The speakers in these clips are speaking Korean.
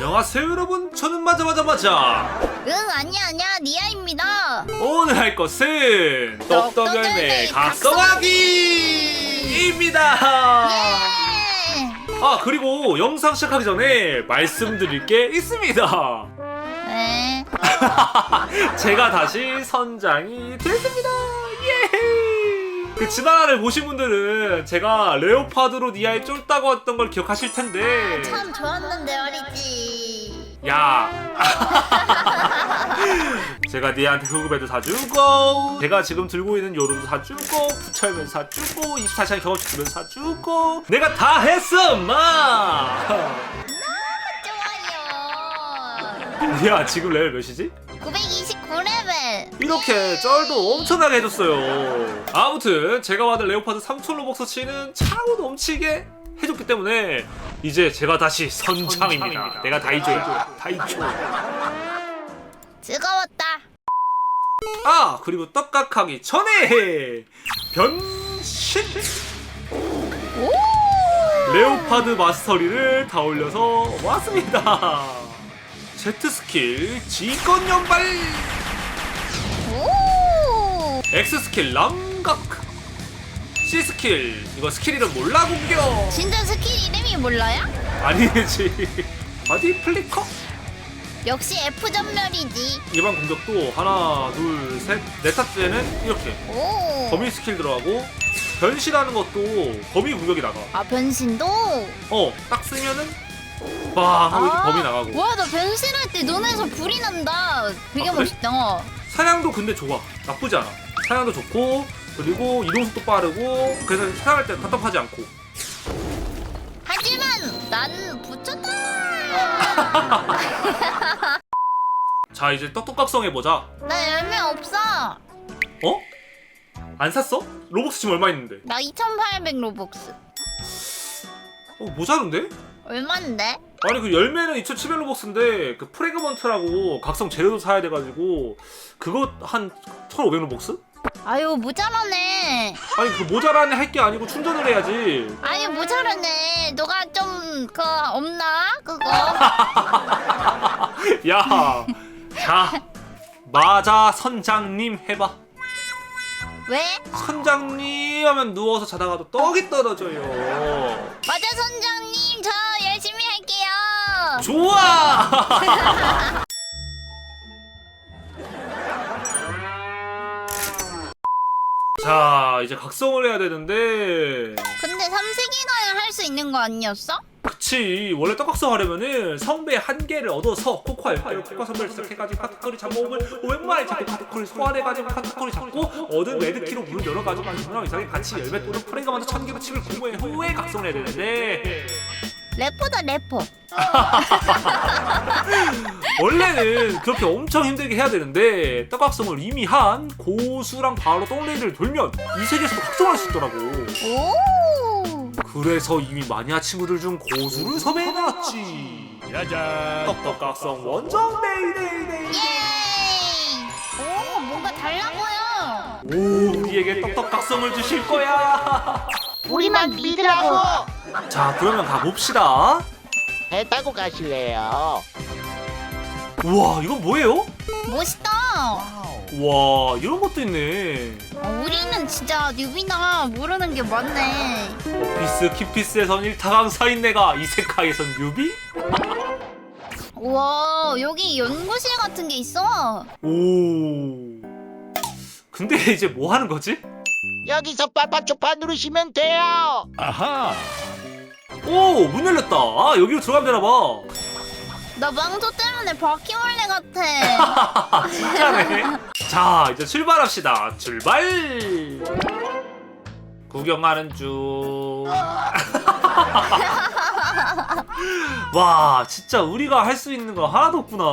안녕하세요 여러분. 저는 맞아 맞아 맞아. 응 아니야 아니야. 니아입니다. 오늘 할 것은 떡떡열매 각성하기입니다. 예! 아 그리고 영상 시작하기 전에 말씀드릴 게 있습니다. 네. 제가 다시 선장이 됐습니다. 예! 그 지난화를 보신 분들은 제가 레오파드로 니아에 쫄다고 했던 걸 기억하실 텐데. 참 좋았는데 말이지 야. 제가 니한테 흑우배도 사주고 제가 지금 들고 있는 요로도 사주고 부처면 사주고 24시간 경험치 주면 사주고 내가 다 했어 마! 좋아요. 야 지금 레벨 몇이지? 929레벨. 이렇게 쩔도 엄청나게 해줬어요. 아무튼 제가 받은 레오파드 3촌 로벅스 치는 차고 넘치게 해줬기 때문에 이제 제가 다시 선창입니다. 내가 다이조야 다이조 즐거웠다. 아 그리고 떡각하기 전에 변신! 오! 레오파드 마스터리를 다 올려서 왔습니다 Z 스킬 지건 연발! 오! X 스킬 람각! C 스킬 이거 스킬 이름 몰라 공격! 진짜 스킬 이름이 몰라요? 아니지. 바디 플리커? 역시 F 전멸이지. 일반 공격도 하나 둘셋네 타째는 이렇게. 오! 거미 스킬 들어가고 변신하는 것도 거미 공격이 나가. 아 변신도? 어, 딱 쓰면은 빵 하고 이렇게 범위 나가고 와 나 변신할 때 눈에서 불이 난다 되게 아, 그래? 멋있다 사냥도 근데 좋아 나쁘지 않아 사냥도 좋고 그리고 이동속도 빠르고 그래서 사냥할 때 답답하지 않고 하지만 난 붙였다 자 이제 떡떡각성 해보자 나 열매 없어 어? 안 샀어? 로벅스 지금 얼마 있는데? 나 2800 로벅스 어 모자른데? 얼만데? 아니 그 열매는 2700 로벅스인데 그 프레그먼트라고 각성 재료도 사야 돼가지고 그거 한 1500 로벅스? 아유 모자라네 아니 그 모자라네 할게 아니고 충전을 해야지 아유 모자라네 너가 좀 그 없나 그거 야, 자, 맞아 선장님 해봐. 왜? 선장님 하면 누워서 자다가도 떡이 떨어져요. 맞아 선장님 좋아. 자, 이제 각성을 해야 되는데, 근데 삼색이나야 할 수 있는 거 아니었어? 그치 원래 떡각성 하려면은 성배 한 개를 얻어서 코코알 화로 코코아 선배를 시작해가지고 카트커리 잡아오면 웬만하게 자꾸 카트커리 소환해가지고 카트커리 잡고 얻은 레드키로 문을 열어가지고 분명 이상하게 같이 열매 또는 프레가 먼저 천 개로 칩을 공모해 후에 각성을 해야 되는데 래퍼다 래퍼. 원래는 그렇게 엄청 힘들게 해야 되는데 떡각성을 이미 한 고수랑 바로 똥레이를 돌면 이 세계에서도 각성할 수 있더라고. 오! 그래서 이미 마니아 친구들 중 고수를 섭외해놨지. 짜잔. 떡떡각성 원정 데이데이데이. 예이 오 뭔가 달라 보여. 오 우리에게 떡떡 각성을 주실 거야. 우리만 믿으라고 자 그러면 가봅시다 배 타고 가실래요? 우와 이건 뭐예요? 멋있다 우와 이런 것도 있네 어, 우리는 진짜 뉴비나 모르는 게 많네 비스 키피스에선 1타 강 사인 내가 이세카에선 뉴비? 우와 여기 연구실 같은 게 있어 오 근데 이제 뭐 하는 거지? 여기서 빠빠초파 누르시면 돼요. 아하. 오 문 열렸다. 아 여기로 들어가면 되나 봐. 나 망토 때문에 바퀴벌레 같아. 진짜네. 자 이제 출발합시다. 출발. 구경하는 중 와 진짜 우리가 할 수 있는 거 하나도 없구나.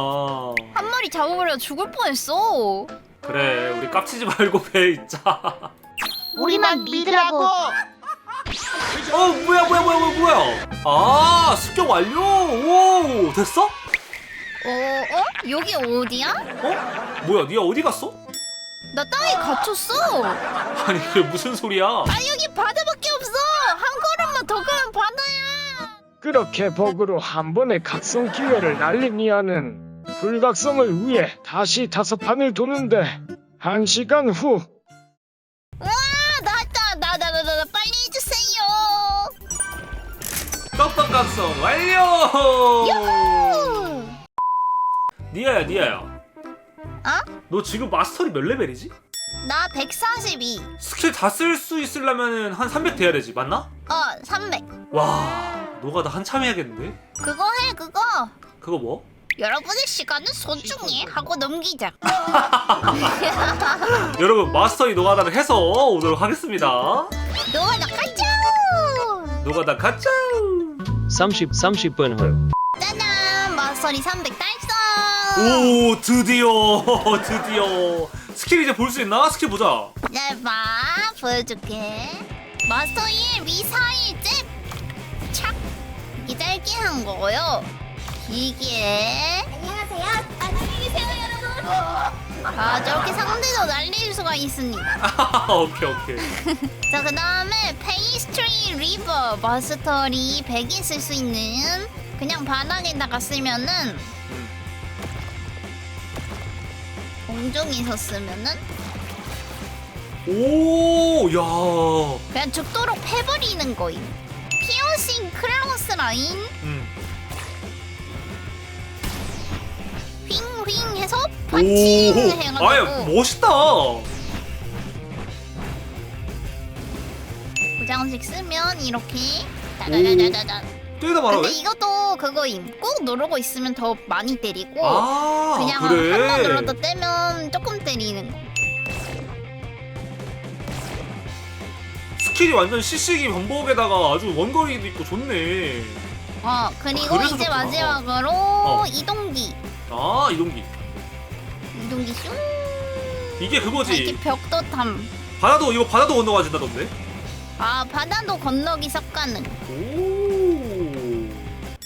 한 마리 잡아버려 죽을 뻔했어. 그래 우리 깝치지 말고 배에 있자. 어 우리만 믿으라고 뭐야 뭐야 뭐야 뭐야 뭐야 아 습격 완료 오 됐어? 어? 어? 여기 어디야? 어? 뭐야 니가 어디 갔어? 나 땅에 갇혔어 아니 이게 무슨 소리야 아 여기 바다밖에 없어 한 걸음만 더 가면 바다야 시끄럽게 버그로 한 번에 각성 기회를 날리니아는 불각성을 위해 다시 다섯 판을 도는데 한 시간 후 떡떡 각성 완료 후. 니아야 니아야 어? 너 지금 마스터리 몇 레벨이지? 나 142. 스킬 다 쓸 수 있으려면 한 300 돼야 되지 맞나? 어 300. 와 너가 나 한참 해야겠는데? 그거 해 그거. 그거 뭐? 여러분의 시간은 소중히 하고 넘기자. 여러분 마스터리 노가다를 해서 오도록 하겠습니다 너가 나가자. 노가다 가자 30, 30분 후. 짜잔 마스터리 300 달성. 오 드디어 드디어 스킬 이제 볼 수 있나? 스킬 보자 잘 봐, 보여줄게. 마스터의 미사일 잽! 착! 이게 짧게 한 거고요. 길게. 안녕하세요. 안녕히 계세요, 여러분. 아, 저렇게 상대도 날릴 수가 있습니다. 오케이 오케이 자, 그 다음에 페이스트리 리버 마스터리 100이 쓸 수 있는 그냥 바닥에다가 쓰면은 공중에서 쓰면은 오 야 그냥 죽도록 패버리는 거임. 피어싱 클로스 라인 음. 윙윙 해서 파칭 해가지고 아야 멋있다 부장식 쓰면 이렇게 따다다다다다. 때리다 말아 근데 왜? 이것도 그거임. 꾹 누르고 있으면 더 많이 때리고 아 그냥 한 그래 번 눌렀다 떼면 조금 때리는 거. 스킬이 완전 CC기 반복에다가 아주 원거리도 있고 좋네 어 그리고 아, 그래서 이제 좋구나. 마지막으로 어. 이동기. 아 이동기 이동기 슝. 이게 그거지 이렇게 벽도 탐. 바다도 이거 바다도 건너가진다던데 아 바다도 건너기 석 가능. 오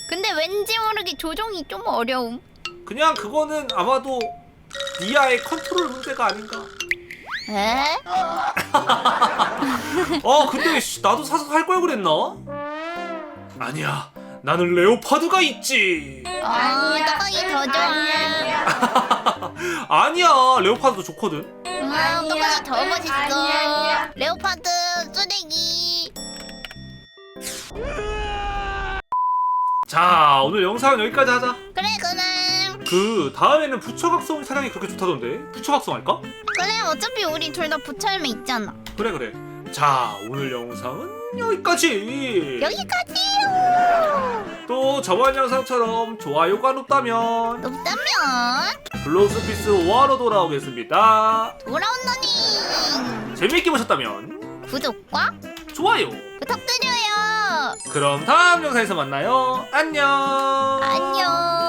근데 왠지 모르게 조종이 좀 어려움. 그냥 그거는 아마도 니아의 컨트롤 문제가 아닌가 에? 아 근데 씨, 나도 사서 할 걸 그랬나? 아니야 나는 레오파드가 있지 어, 떡하기 더 좋아. 아니야 레오파드도 좋거든 음, 떡하기 더 멋있어. 레오파드 쓰레기. 자 오늘 영상은 여기까지 하자 그래 그래. 그 다음에는 부처각성 사냥이 그렇게 좋다던데 부처각성 할까? 그래 어차피 우리 둘 다 부처열매 있잖아. 그래 그래 자 오늘 영상은 여기까지 여기까지요. 또 저번 영상처럼 좋아요가 높다면 높다면 블로우스피스 5화로 돌아오겠습니다 돌아온다니. 재밌게 보셨다면 구독과 좋아요 부탁드려요. 그럼 다음 영상에서 만나요 안녕 안녕.